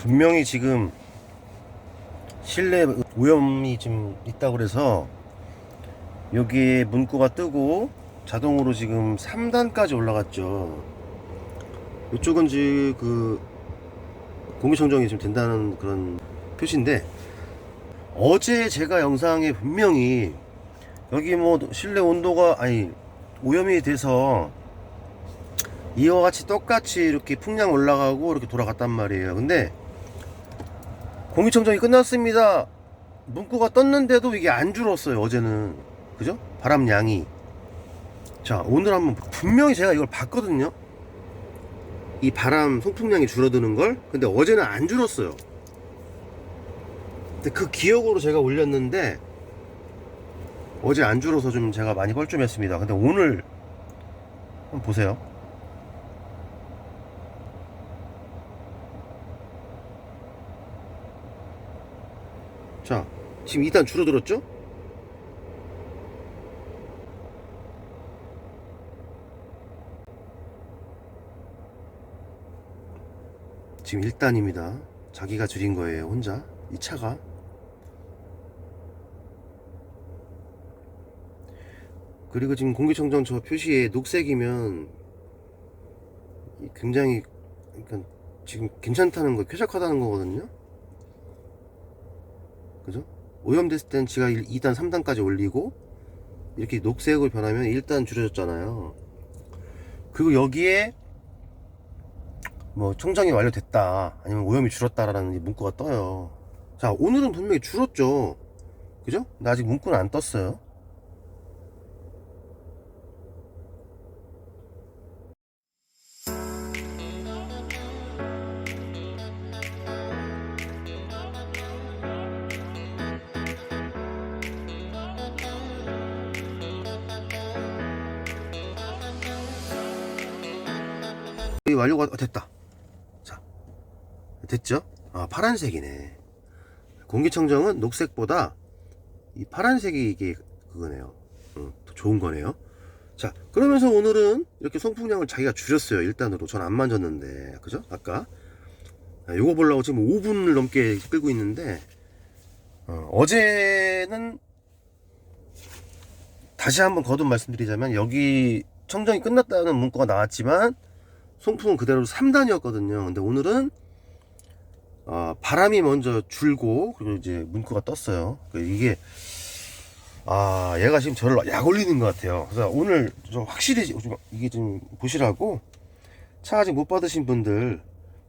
분명히 지금 실내 오염이 좀 있다고 그래서 여기에 문구가 뜨고 자동으로 지금 3단까지 올라갔죠. 이쪽은 지금 그 공기청정이 좀 된다는 그런 표시인데 어제 제가 영상에 분명히 여기 뭐 실내 온도가 아니 오염이 돼서 이와 같이 똑같이 이렇게 풍량 올라가고 이렇게 돌아갔단 말이에요. 근데 공기청정이 끝났습니다. 문구가 떴는데도 이게 안 줄었어요. 어제는 그죠? 바람량이 자 오늘 한번 분명히 제가 이걸 봤거든요. 이 바람 송풍량이 줄어드는 걸 근데 어제는 안 줄었어요. 근데 그 기억으로 제가 올렸는데 어제 안 줄어서 좀 제가 많이 뻘쭘했습니다. 근데 오늘 한번 보세요. 자, 지금 2단 줄어들었죠? 지금 1단입니다. 자기가 줄인 거예요, 혼자. 이 차가. 그리고 지금 공기청정 저 표시에 녹색이면 이 굉장히 그러니까 지금 괜찮다는 거, 쾌적하다는 거거든요. 그죠? 오염됐을 땐 지가 2단, 3단까지 올리고 이렇게 녹색으로 변하면 1단 줄여졌잖아요. 그리고 여기에 뭐 청정이 완료됐다 아니면 오염이 줄었다라는 이 문구가 떠요. 자 오늘은 분명히 줄었죠. 그죠? 근데 아직 문구는 안 떴어요. 완료가 어, 됐다. 자, 됐죠? 아, 파란색이네. 공기청정은 녹색보다 이 파란색이 이게 그거네요. 응, 더 좋은 거네요. 자, 그러면서 오늘은 이렇게 송풍량을 자기가 줄였어요. 일단으로. 전 안 만졌는데. 그죠? 아까. 아, 요거 보려고 지금 5분을 넘게 끌고 있는데, 어, 어제는 다시 한번 거듭 말씀드리자면, 여기 청정이 끝났다는 문구가 나왔지만, 송풍은 그대로 3단이었거든요. 근데 오늘은 어, 바람이 먼저 줄고 그리고 이제 문구가 떴어요. 그 이게 아 얘가 지금 저를 약 올리는 것 같아요. 그래서 오늘 좀 확실히 좀 이게 좀 보시라고 차 아직 못 받으신 분들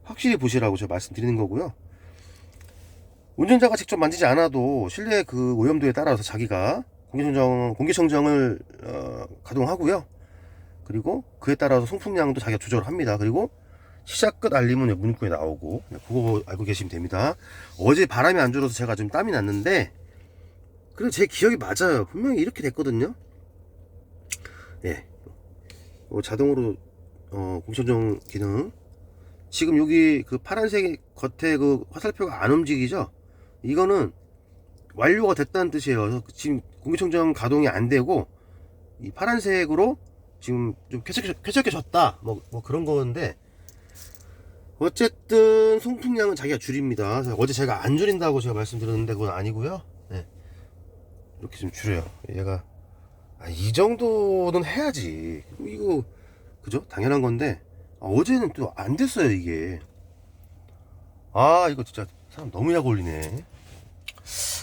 확실히 보시라고 제가 말씀드리는 거고요. 운전자가 직접 만지지 않아도 실내 그 오염도에 따라서 자기가 공기청정 공기청정을 어, 가동하고요. 그리고 그에 따라서 송풍량도 자기가 조절을 합니다. 그리고 시작 끝 알림은 문구에 나오고 네, 그거 알고 계시면 됩니다. 어제 바람이 안 줄어서 제가 좀 땀이 났는데 그리고 제 기억이 맞아요. 분명히 이렇게 됐거든요. 예. 어, 자동으로 어, 공천정 기능 지금 여기 그 파란색 겉에 그 화살표가 안 움직이죠? 이거는 완료가 됐다는 뜻이에요. 지금 공기청정 가동이 안 되고 이 파란색으로 지금 좀 쾌적, 쾌적해졌다. 뭐, 뭐 그런 거인데 어쨌든 송풍량은 자기가 줄입니다. 어제 제가 안 줄인다고 제가 말씀드렸는데 그건 아니고요. 네. 이렇게 좀 줄여요. 얘가 아, 이 정도는 해야지. 이거 그죠? 당연한 건데 아, 어제는 또 안 됐어요 이게. 아 이거 진짜 사람 너무 약 올리네.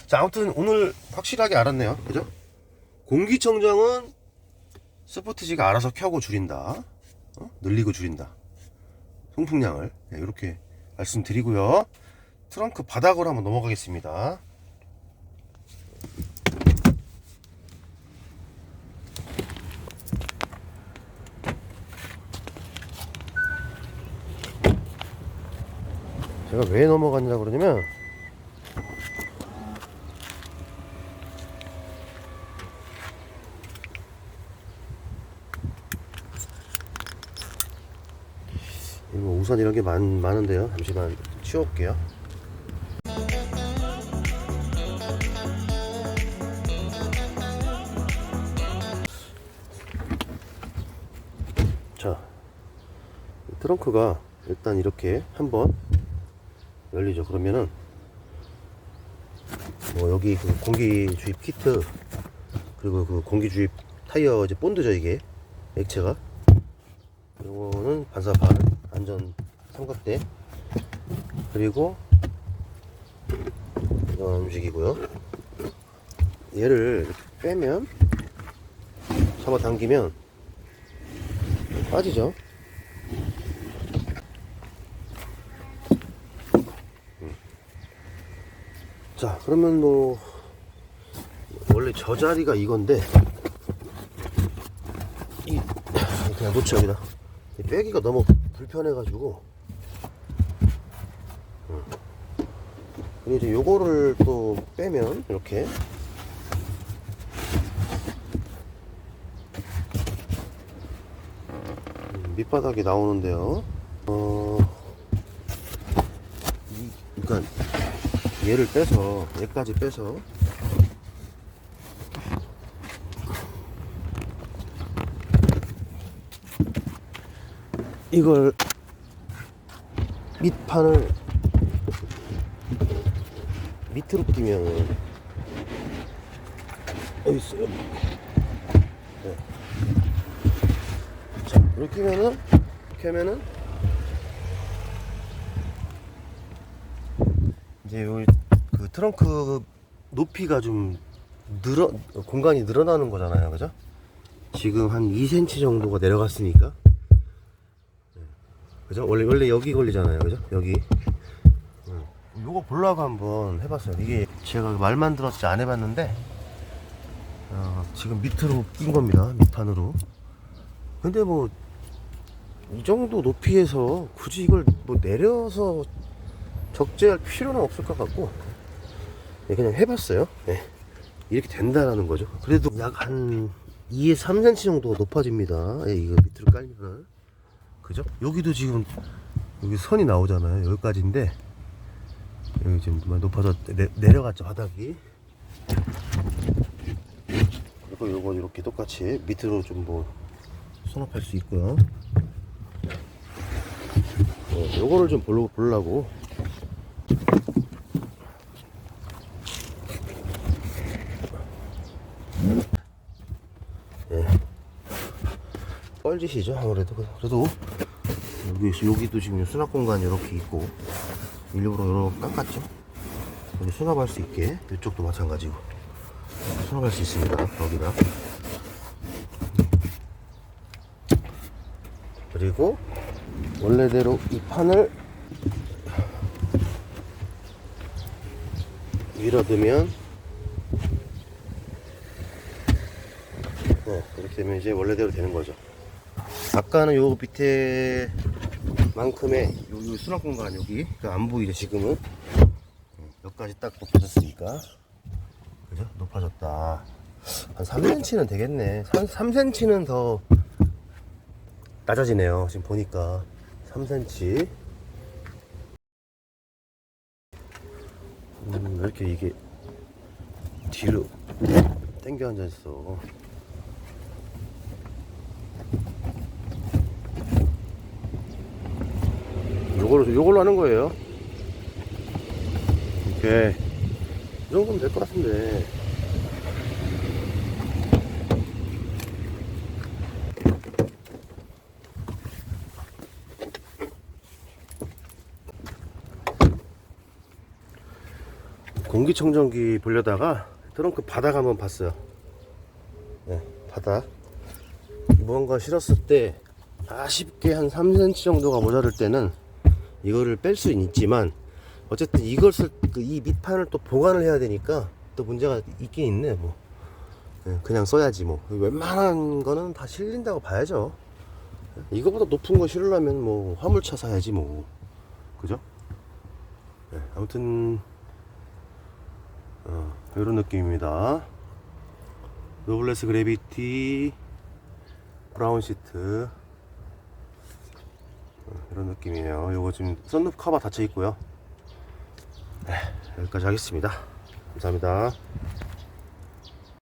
자 아무튼 오늘 확실하게 알았네요. 그죠? 공기청정은 스포트지가 알아서 켜고 줄인다. 어? 늘리고 줄인다. 송풍량을 네, 이렇게 말씀드리고요. 트렁크 바닥으로 한번 넘어가겠습니다. 제가 왜 넘어갔냐 그러냐면 우산 이런 게 많, 많은데요. 잠시만 치워올게요. 자, 이 트렁크가 일단 이렇게 한번 열리죠. 그러면은 뭐 여기 그 공기 주입 키트 그리고 그 공기 주입 타이어 이제 본드죠 이게 액체가. 요거는 반사판 안전 삼각대 그리고 이건 움직이고요. 얘를 이렇게 빼면 잡아 당기면 빠지죠. 음. 자, 그러면 뭐 원래 저 자리가 이건데 이 그냥 놓쳐 여기다 이 빼기가 너무 불편해가지고 음. 그리고 이제 요거를 또 빼면 이렇게 음, 밑바닥이 나오는데요. 어, 이, 그러니까 얘를 빼서 얘까지 빼서 이걸 밑판을 밑으로 끼면 어디 있어요? 네. 자, 이렇게 이렇게 하면은 이제 요그 트렁크 높이가 좀 늘어 공간이 늘어나는 거잖아요, 그죠? 지금 한 2cm 정도가 내려갔으니까 네. 그죠? 원래 원래 여기 걸리잖아요, 그죠? 여기. 음. 요거 보려고 한번 해봤어요. 이게 제가 말만 들었지 안 해봤는데 어, 지금 밑으로 낀 겁니다. 밑판으로. 근데 뭐 이 정도 높이에서 굳이 이걸 뭐 내려서 적재할 필요는 없을 것 같고 네, 그냥 해봤어요. 네. 이렇게 된다라는 거죠. 그래도 약 한 2에 3cm 정도 높아집니다. 예, 이거 밑으로 깔면은 그죠? 여기도 지금 여기 선이 나오잖아요. 여기까지인데 여기 지금 좀 높아져 내, 내려갔죠 바닥이. 그리고 요거 이렇게 똑같이 밑으로 좀 뭐 수납할 수 있고요. 어, 요거를 좀 보려고 보려고 예. 뻘짓이죠 아무래도. 그래도 여기 여기도 지금 수납 공간이 이렇게 있고 일부러 이렇게 깎았죠? 여기 수납할 수 있게 이쪽도 마찬가지고 수납할 수 있습니다 여기다. 그리고 원래대로 이 판을 밀어두면 네, 이렇게 되면 이제 원래대로 되는 거죠. 아까는 요 밑에 만큼의 요, 요 수납 공간 여기 그안 보이죠 지금은? 네, 여기까지 딱 높아졌으니까. 그죠? 높아졌다. 한 3cm는 되겠네. 3, 3cm는 더 낮아지네요 지금 보니까. 3cm 음, 왜 이렇게 이게 뒤로 당겨 앉아 있어 요걸로 요걸로 하는 거예요 오케이 이 정도면 될 것 같은데 공기청정기 보려다가 트렁크 바닥 한번 봤어요. 네, 바닥. 무언가 실었을 때 아쉽게 한 3cm 정도가 모자랄 때는 이거를 뺄 수는 있지만 어쨌든 이것을 그 이 밑판을 또 보관을 해야 되니까 또 문제가 있긴 있네 뭐. 네, 그냥 써야지 뭐. 웬만한 거는 다 실린다고 봐야죠. 이거보다 높은 거 실으려면 뭐 화물차 사야지 뭐. 그죠? 네, 아무튼 어, 이런 느낌입니다. 노블레스 그래비티 브라운 시트. 어, 이런 느낌이에요. 요거 지금 썬루프 커버 닫혀 있고요. 네, 여기까지 하겠습니다. 감사합니다.